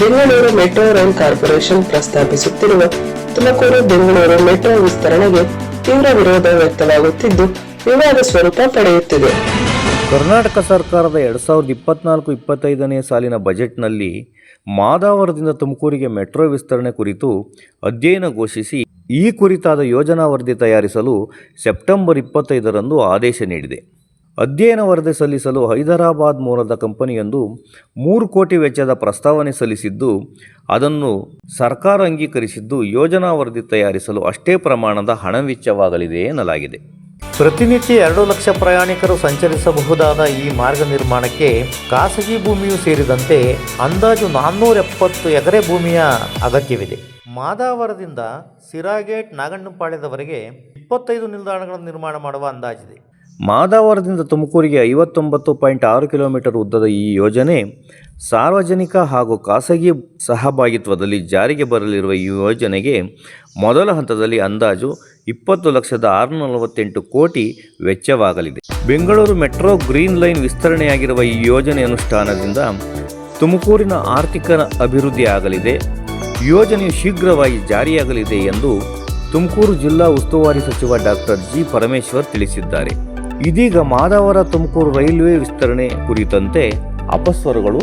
Bengaluru metro rail corporation ಪ್ರಸ್ತಾಪಿಸುತ್ತಿರುವ Tumakuru Bengaluru metro ವಿಸ್ತರಣೆಗೆ ತೀವ್ರ ವಿರೋಧ ವ್ಯಕ್ತವಾಗುತ್ತಿದ್ದು, ವಿವಾದ ಸ್ವರೂಪ ಪಡೆಯುತ್ತಿದೆ. ಕರ್ನಾಟಕ ಸರ್ಕಾರದ ಎರಡು ಸಾವಿರದ ಇಪ್ಪತ್ನಾಲ್ಕು ಇಪ್ಪತ್ತೈದನೇ ಸಾಲಿನ ಬಜೆಟ್ನಲ್ಲಿ ಮಾದಾವರದಿಂದ ತುಮಕೂರಿಗೆ ಮೆಟ್ರೋ ವಿಸ್ತರಣೆ ಕುರಿತು ಅಧ್ಯಯನ ಘೋಷಿಸಿ, ಈ ಕುರಿತಾದ ಯೋಜನಾ ವರದಿ ತಯಾರಿಸಲು ಸೆಪ್ಟೆಂಬರ್ ಇಪ್ಪತ್ತೈದರಂದು ಆದೇಶ ನೀಡಿದೆ. ಅಧ್ಯಯನ ವರದಿ ಸಲ್ಲಿಸಲು ಹೈದರಾಬಾದ್ ಮೂಲದ ಕಂಪನಿಯೊಂದು ಮೂರು ಕೋಟಿ ವೆಚ್ಚದ ಪ್ರಸ್ತಾವನೆ ಸಲ್ಲಿಸಿದ್ದು, ಅದನ್ನು ಸರ್ಕಾರ ಅಂಗೀಕರಿಸಿದ್ದು ಯೋಜನಾ ವರದಿ ತಯಾರಿಸಲು ಅಷ್ಟೇ ಪ್ರಮಾಣದ ಹಣ ವೆಚ್ಚವಾಗಲಿದೆ ಎನ್ನಲಾಗಿದೆ. ಪ್ರತಿನಿತ್ಯ ಎರಡು ಲಕ್ಷ ಪ್ರಯಾಣಿಕರು ಸಂಚರಿಸಬಹುದಾದ ಈ ಮಾರ್ಗ ನಿರ್ಮಾಣಕ್ಕೆ ಖಾಸಗಿ ಭೂಮಿಯೂ ಸೇರಿದಂತೆ ಅಂದಾಜು ನಾನ್ನೂರ ಎಪ್ಪತ್ತು ಎಕರೆ ಭೂಮಿಯ ಅಗತ್ಯವಿದೆ. ಮಾದಾವರದಿಂದ ಸಿರಾಗೇಟ್ ನಾಗಣ್ಣಪಾಳ್ಯದವರೆಗೆ ಇಪ್ಪತ್ತೈದು ನಿಲ್ದಾಣಗಳನ್ನು ನಿರ್ಮಾಣ ಮಾಡುವ ಅಂದಾಜಿದೆ. ಮಾದಾವರದಿಂದ ತುಮಕೂರಿಗೆ ಐವತ್ತೊಂಬತ್ತು ಪಾಯಿಂಟ್ ಆರು ಕಿಲೋಮೀಟರ್ ಉದ್ದದ ಈ ಯೋಜನೆ ಸಾರ್ವಜನಿಕ ಹಾಗೂ ಖಾಸಗಿ ಸಹಭಾಗಿತ್ವದಲ್ಲಿ ಜಾರಿಗೆ ಬರಲಿರುವ ಈ ಯೋಜನೆಗೆ ಮೊದಲ ಹಂತದಲ್ಲಿ ಅಂದಾಜು ಇಪ್ಪತ್ತು ಲಕ್ಷದ ಆರುನೂರ ನಲವತ್ತೆಂಟು ಕೋಟಿ ವೆಚ್ಚವಾಗಲಿದೆ. ಬೆಂಗಳೂರು ಮೆಟ್ರೋ ಗ್ರೀನ್ ಲೈನ್ ವಿಸ್ತರಣೆಯಾಗಿರುವ ಈ ಯೋಜನೆ ಅನುಷ್ಠಾನದಿಂದ ತುಮಕೂರಿನ ಆರ್ಥಿಕ ಅಭಿವೃದ್ಧಿ ಆಗಲಿದೆ. ಯೋಜನೆಯು ಶೀಘ್ರವಾಗಿ ಜಾರಿಯಾಗಲಿದೆ ಎಂದು ತುಮಕೂರು ಜಿಲ್ಲಾ ಉಸ್ತುವಾರಿ ಸಚಿವ ಡಾಕ್ಟರ್ ಜಿ ಪರಮೇಶ್ವರ್ ತಿಳಿಸಿದ್ದಾರೆ. ಇದೀಗ ಮಾದವರ ತುಮಕೂರು ರೈಲ್ವೆ ವಿಸ್ತರಣೆ ಕುರಿತಂತೆ ಅಪಸ್ವರಗಳು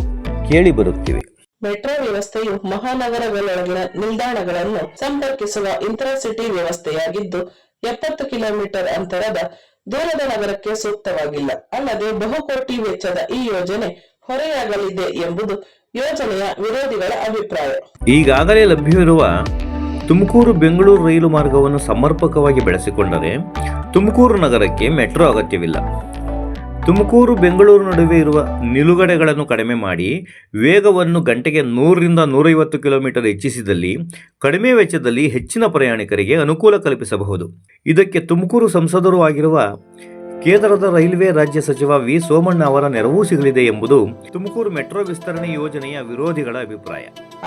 ಕೇಳಿಬರುತ್ತಿವೆ ಮೆಟ್ರೋ ವ್ಯವಸ್ಥೆಯು ಮಹಾನಗರಗಳೊಳಗಿನ ನಿಲ್ದಾಣಗಳನ್ನು ಸಂಪರ್ಕಿಸುವ ಇಂಟರ್ಸಿಟಿ ವ್ಯವಸ್ಥೆಯಾಗಿದ್ದು ಎಪ್ಪತ್ತು ಕಿಲೋಮೀಟರ್ ಅಂತರದ ದೂರದ ನಗರಕ್ಕೆ ಸೂಕ್ತವಾಗಿಲ್ಲ. ಅಲ್ಲದೆ ಬಹುಕೋಟಿ ವೆಚ್ಚದ ಈ ಯೋಜನೆ ಹೊರೆಯಾಗಲಿದೆ ಎಂಬುದು ಯೋಜನೆಯ ವಿರೋಧಿಗಳ ಅಭಿಪ್ರಾಯ. ಈಗಾಗಲೇ ಲಭ್ಯವಿರುವ ತುಮಕೂರು ಬೆಂಗಳೂರು ರೈಲು ಮಾರ್ಗವನ್ನು ಸಮರ್ಪಕವಾಗಿ ಬೆಳೆಸಿಕೊಂಡರೆ ತುಮಕೂರು ನಗರಕ್ಕೆ ಮೆಟ್ರೋ ಅಗತ್ಯವಿಲ್ಲ. ತುಮಕೂರು, ಬೆಂಗಳೂರು ನಡುವೆ ಇರುವ ನಿಲುಗಡೆಗಳನ್ನು ಕಡಿಮೆ ಮಾಡಿ ವೇಗವನ್ನು ಗಂಟೆಗೆ ನೂರರಿಂದ ನೂರೈವತ್ತು ಕಿಲೋಮೀಟರ್ ಹೆಚ್ಚಿಸಿದಲ್ಲಿ ಕಡಿಮೆ ವೆಚ್ಚದಲ್ಲಿ ಹೆಚ್ಚಿನ ಪ್ರಯಾಣಿಕರಿಗೆ ಅನುಕೂಲ ಕಲ್ಪಿಸಬಹುದು. ಇದಕ್ಕೆ ತುಮಕೂರು ಸಂಸದರೂ ಆಗಿರುವ ಕೇಂದ್ರದ ರೈಲ್ವೆ ರಾಜ್ಯ ಸಚಿವ ವಿ. ಸೋಮಣ್ಣ ಅವರ ನೆರವು ಸಿಗಲಿದೆ ಎಂಬುದು ತುಮಕೂರು ಮೆಟ್ರೋ ವಿಸ್ತರಣೆ ಯೋಜನೆಯ ವಿರೋಧಿಗಳ ಅಭಿಪ್ರಾಯ.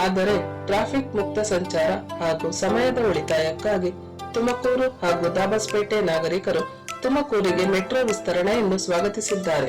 ಆದರೆ, ಟ್ರಾಫಿಕ್ ಮುಕ್ತ ಸಂಚಾರ ಹಾಗೂ ಸಮಯದ ಉಳಿತಾಯಕ್ಕಾಗಿ ತುಮಕೂರು ಹಾಗೂ ದಾಬಸ್ಪೇಟೆ ನಾಗರಿಕರು ತುಮಕೂರಿಗೆ ಮೆಟ್ರೋ ವಿಸ್ತರಣೆಯನ್ನು ಸ್ವಾಗತಿಸಿದ್ದಾರೆ.